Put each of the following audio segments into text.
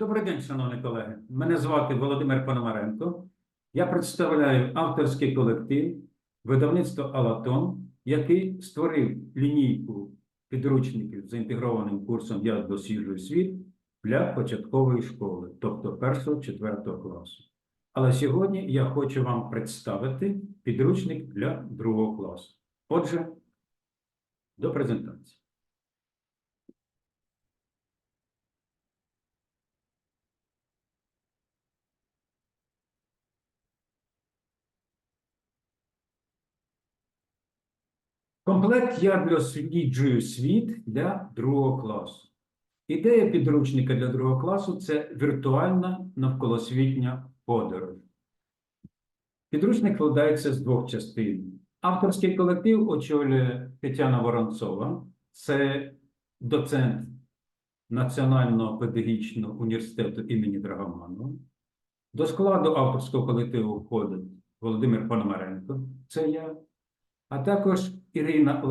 Добрий день, шановні колеги. Мене звати Володимир Пономаренко. Я представляю авторський колектив видавництво Алатон, який створив лінійку підручників з інтегрованим курсом Я досліджую світ для початкової школи, тобто 1-4 класу. Але сьогодні я хочу вам представити підручник для другого класу. Отже, до презентації. Комплект я досліджую світ для другого класу. Ідея підручника для другого класу це віртуальна навколосвітня подорож. Підручник складається з двох частин. Авторський колектив очолює Тетяна Воронцова, це доцент Національного педагогічного університету імені Драгоманова. До складу авторського колективу входить Володимир Пономаренко, це я, а також Ірина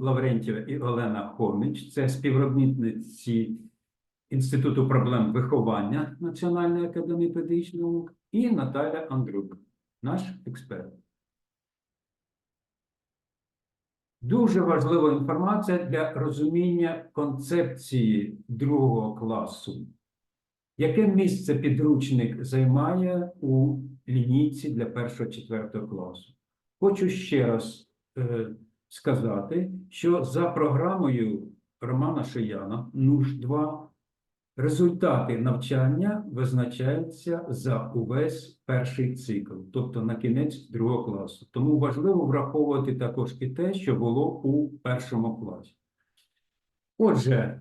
Лаврентьєва і Олена Хоміч, це співробітниці Інституту проблем виховання Національної академії педагогічних наук, і Наталя Андрук, наш експерт. Дуже важлива інформація для розуміння концепції другого класу. Яке місце підручник займає у лінійці для 1-4 класу? Хочу ще раз е, сказати, що за програмою Романа Шияна НУШ 2 результати навчання визначаються за увесь перший цикл, тобто на кінець другого класу. Тому важливо враховувати також і те, що було у першому класі. Отже,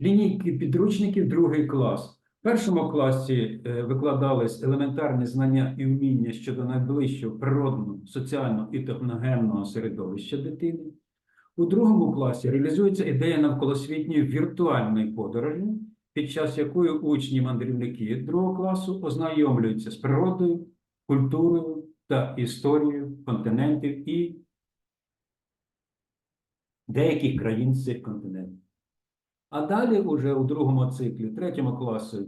лінійки підручників другий клас. В першому класі е, викладались елементарні знання і вміння щодо найближчого природного, соціального і техногенного середовища дитини. У другому класі реалізується ідея навколосвітньої віртуальної подорожі, під час якої учні-мандрівники другого класу ознайомлюються з природою, культурою та історією континентів і деяких країн цих континентів. А далі, уже у другому циклі, третьому класі,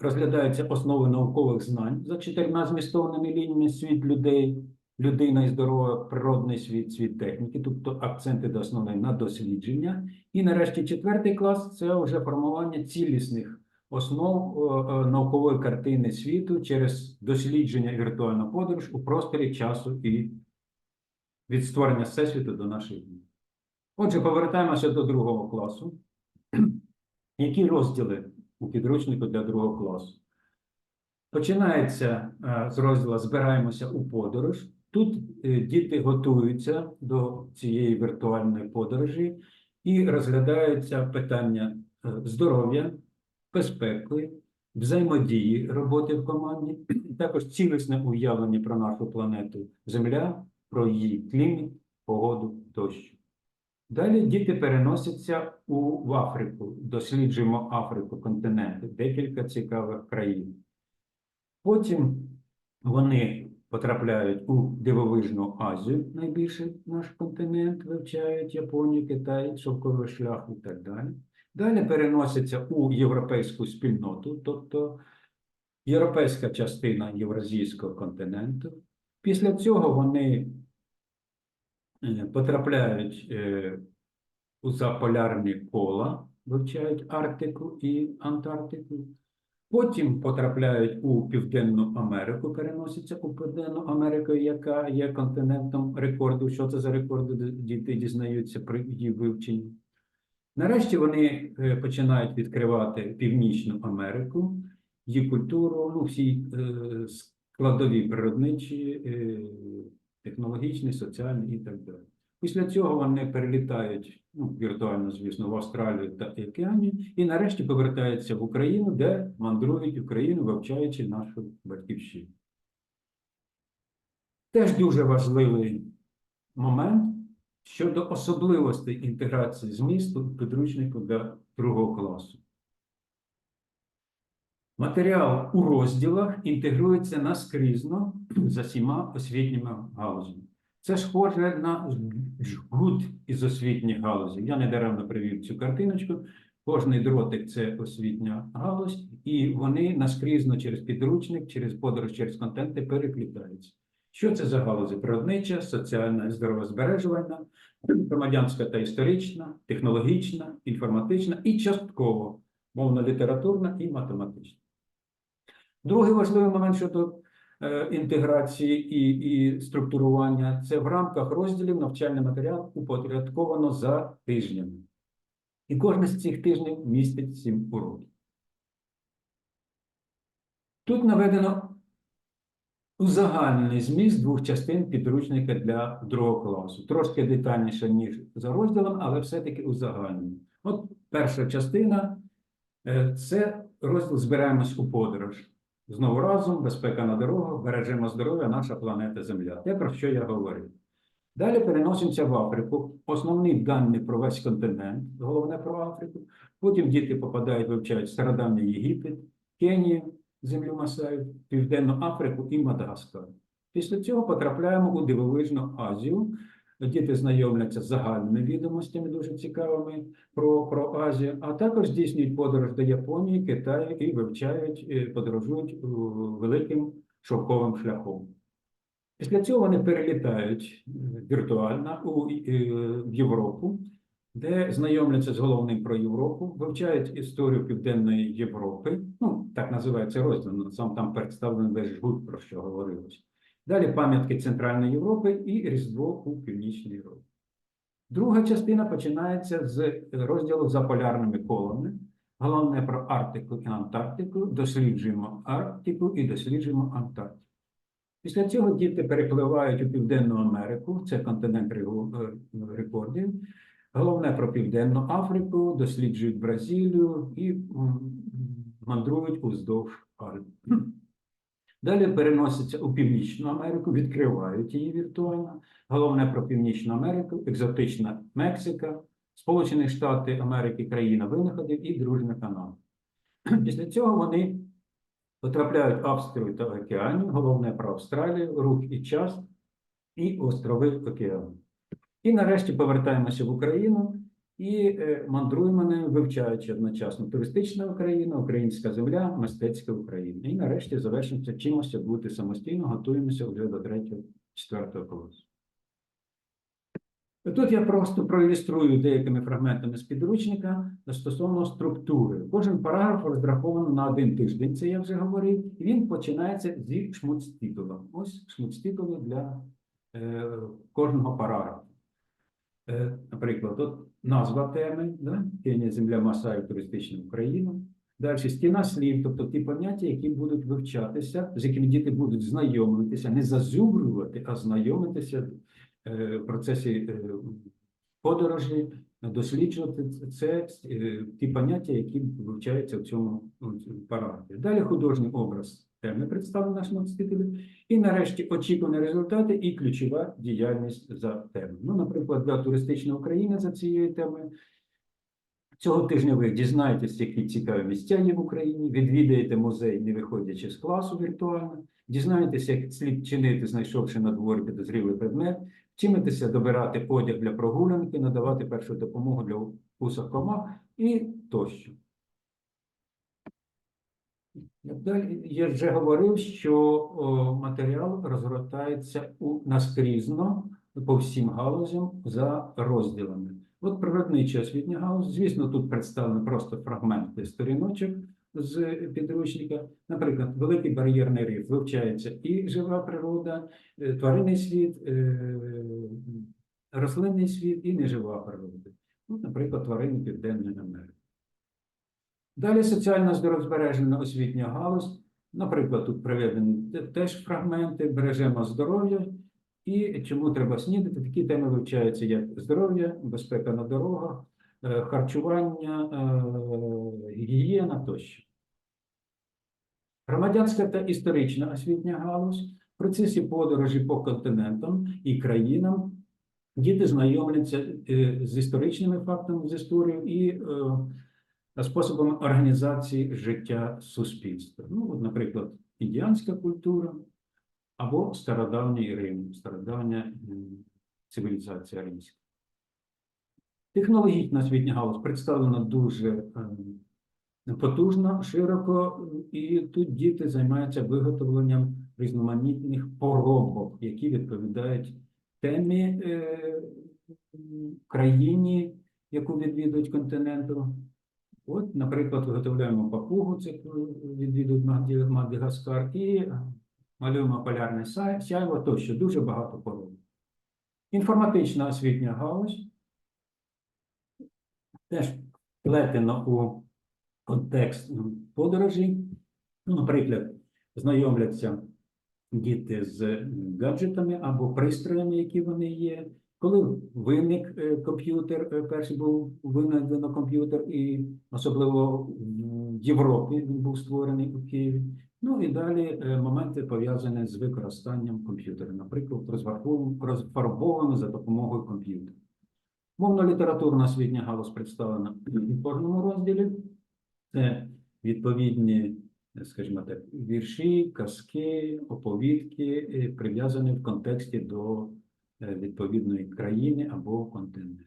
розглядаються основи наукових знань за чотирма змістовними лініями світ людей, людина і здорова, природний світ, світ техніки, тобто акценти до основної на дослідження. І нарешті четвертий клас це вже формування цілісних основ е, е, наукової картини світу через дослідження віртуальну подорож у просторі часу і від створення всесвіту до наших днів. Отже, повертаємося до другого класу. Які розділи у підручнику для другого класу? Починається е, з розділу Збираємося у подорож. Тут е, діти готуються до цієї віртуальної подорожі і розглядаються питання е, здоров'я, безпеки, взаємодії роботи в команді, також цілісне уявлення про нашу планету Земля, про її клімат, погоду тощо. Далі діти переносяться у в Африку, досліджуємо Африку, континенти, декілька цікавих країн. Потім вони потрапляють у дивовижну Азію, найбільший наш континент, вивчають Японію, Китай, шовковий шлях і так далі. Далі переносяться у європейську спільноту, тобто європейська частина Євразійського континенту. Після цього вони потрапляють е, у заполярні кола, вивчають Арктику і Антарктику. Потім потрапляють у Південну Америку, переносяться у Південну Америку, яка є континентом рекорду. Що це за рекорди? Діти дізнаються при її вивченні. Нарешті вони е, починають відкривати Північну Америку, її культуру, ну, всі е, складові природничі, технологічні, соціальні і так далі. Після цього вони перелітають ну, віртуально, звісно, в Австралію та Океанію, і нарешті повертаються в Україну, де мандрують Україну, вивчаючи нашу батьківщину. Теж дуже важливий момент щодо особливостей інтеграції змісту підручнику для другого класу. Матеріал у розділах інтегрується наскрізно за всіма освітніми галузями. Це схоже на жгут із освітніх галузей. Я недаремно привів цю картиночку. Кожний дротик це освітня галузь, і вони наскрізно через підручник, через подорож, через контенти переплітаються. Що це за галузі? Природнича, соціальна і здоровозбережувальна, громадянська та історична, технологічна, інформатична і частково мовно-літературна і математична. Другий важливий момент щодо е, інтеграції і, і структурування це в рамках розділів навчальний матеріал упорядковано за тижнями. І кожен з цих тижнів містить сім уроків. Тут наведено узагальнений зміст двох частин підручника для другого класу. Трошки детальніше, ніж за розділом, але все-таки узагальнений. От перша частина е, це розділ Збираємось у подорож. Знову разом, безпека на дорогах, бережемо здоров'я, наша планета Земля. Те, про що я говорив. Далі переносимося в Африку. Основні дані про весь континент, головне про Африку. Потім діти попадають, вивчають стародавній Єгипет, Кенію, землю Масаїв, Південну Африку і Мадагаскар. Після цього потрапляємо у дивовижну Азію. Діти знайомляться з загальними відомостями, дуже цікавими про, про Азію, а також здійснюють подорож до Японії, Китаю і вивчають, е, подорожують е, великим шовковим шляхом. Після цього вони перелітають е, віртуально у е, в Європу, де знайомляться з головним про Європу, вивчають історію Південної Європи. Ну, так називається розділ, сам там представлений весь жгут, про що говорилось. Далі пам'ятки Центральної Європи і Різдво у Північній Європі. Друга частина починається з розділу за полярними колами. Головне про Арктику і Антарктику. Досліджуємо Арктику і досліджуємо Антарктику. Після цього діти перепливають у Південну Америку, це континент е, рекордів. Головне про Південну Африку, досліджують Бразилію і мандрують уздовж Альп. Далі переносяться у Північну Америку, відкривають її віртуально. Головне про Північну Америку, екзотична Мексика, Сполучені Штати Америки, країна винаходів і дружна Канада. Після цього вони потрапляють Австрію та Океанію, головне про Австралію, рух і час, і острови океану. І нарешті повертаємося в Україну і е, мандруємо нею, вивчаючи одночасно туристична Україна, українська земля, мистецька Україна. І нарешті завершимося чимось бути самостійно, готуємося вже до третього, четвертого класу. Тут я просто проілюструю деякими фрагментами з підручника стосовно структури. Кожен параграф розрахований на один тиждень, це я вже говорив, і він починається зі шмуцтитула. Ось шмуцтитули для е, кожного параграфу. Е, наприклад, от назва теми, да? Кенія, земля Масаїв, туристична Україна. Далі стіна слів, тобто ті поняття, які будуть вивчатися, з якими діти будуть знайомитися, не зазубрювати, а знайомитися е, в процесі е, подорожі, досліджувати це е, ті поняття, які вивчаються в цьому параграфі. Далі художній образ теми представлений нашому вчителю. І нарешті очікувані результати і ключова діяльність за темою. Ну, наприклад, для туристичної України за цією темою. Цього тижня ви дізнаєтесь, які цікаві місця є в Україні, відвідаєте музей, не виходячи з класу віртуально, дізнаєтесь, як слід чинити, знайшовши на дворі підозрілий предмет, вчимитеся добирати одяг для прогулянки, надавати першу допомогу для укусах комах і тощо. Далі я вже говорив, що матеріал розгортається у наскрізно по всім галузям за розділами. От природнича освітня галузь, звісно, тут представлені просто фрагменти сторіночок з підручника. Наприклад, великий бар'єрний риф вивчається і жива природа, е, тваринний світ, е, рослинний світ і нежива природа. Ну, наприклад, тварини Південної Америки. Далі соціальна здоров'язбережена освітня галузь. Наприклад, тут приведені теж фрагменти, бережемо здоров'я і чому треба снідати. Такі теми вивчаються, як здоров'я, безпека на дорогах, е, харчування, е, гігієна тощо. Громадянська та історична освітня галузь в процесі подорожі по континентам і країнам діти знайомляться е, з історичними фактами з історією і способами організації життя суспільства. Ну, от, наприклад, індіанська культура або стародавній Рим, стародавня цивілізація римська. Технологічна освітня галузь представлена дуже е, потужно, широко, і тут діти займаються виготовленням різноманітних поробок, які відповідають темі е, країні, яку відвідують континенту. От, наприклад, виготовляємо папугу, це відвідують Мадагаскар, і малюємо полярне сяйво тощо, дуже багато пород. Інформатична освітня галузь теж вплетено у контекст подорожі. Ну, наприклад, знайомляться діти з гаджетами або пристроями, які вони є. Коли виник е, комп'ютер, е, перший був винайдено комп'ютер, і особливо в Європі він був створений у Києві. Ну і далі е, моменти пов'язані з використанням комп'ютера, наприклад, розфарбовано- за допомогою комп'ютера. Мовно-літературна освітня галузь представлена в кожному розділі. Це відповідні, скажімо так, вірші, казки, оповідки, прив'язані в контексті до відповідної країни або континенту.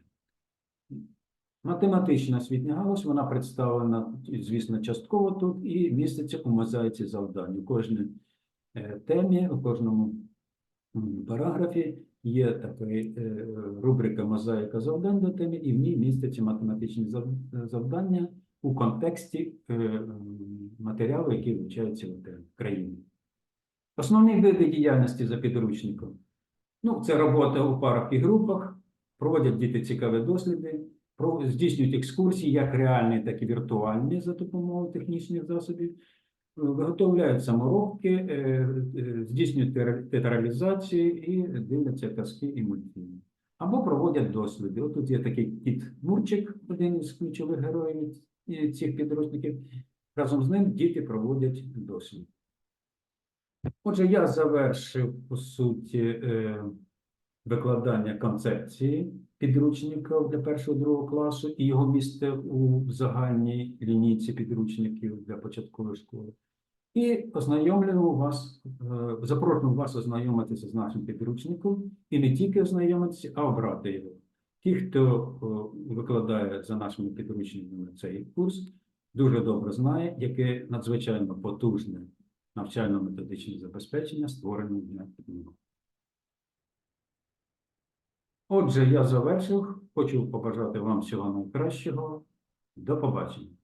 Математична освітня галузь, вона представлена, звісно, частково тут і міститься у мозаїці завдань. У кожній е, темі, у кожному параграфі є така е, рубрика Мозаїка завдань до теми, і в ній містяться математичні завдання у контексті е, матеріалу, який вивчається в країні. Основні види діяльності за підручником. Ну, це робота у парах і групах, проводять діти цікаві досліди, здійснюють екскурсії, як реальні, так і віртуальні за допомогою технічних засобів, е, виготовляють саморобки, е, е, здійснюють театралізацію і дивляться казки і мультфільми. Або проводять досліди. От тут є такий кіт Мурчик, один із ключових героїв цих підручників. Разом з ним діти проводять дослід. Отже, я завершив по суті е, викладання концепції підручників для першого другого класу і його місце у загальній лінійці підручників для початкової школи. І ознайомлюємо вас, е, запрошуємо вас ознайомитися з нашим підручником і не тільки ознайомитися, а обрати його. Ті, хто е, викладає за нашими підручниками цей курс, дуже добре знає, яке надзвичайно потужне навчально-методичне забезпечення створені для нього. Отже, я завершив. Хочу побажати вам всього найкращого. До побачення.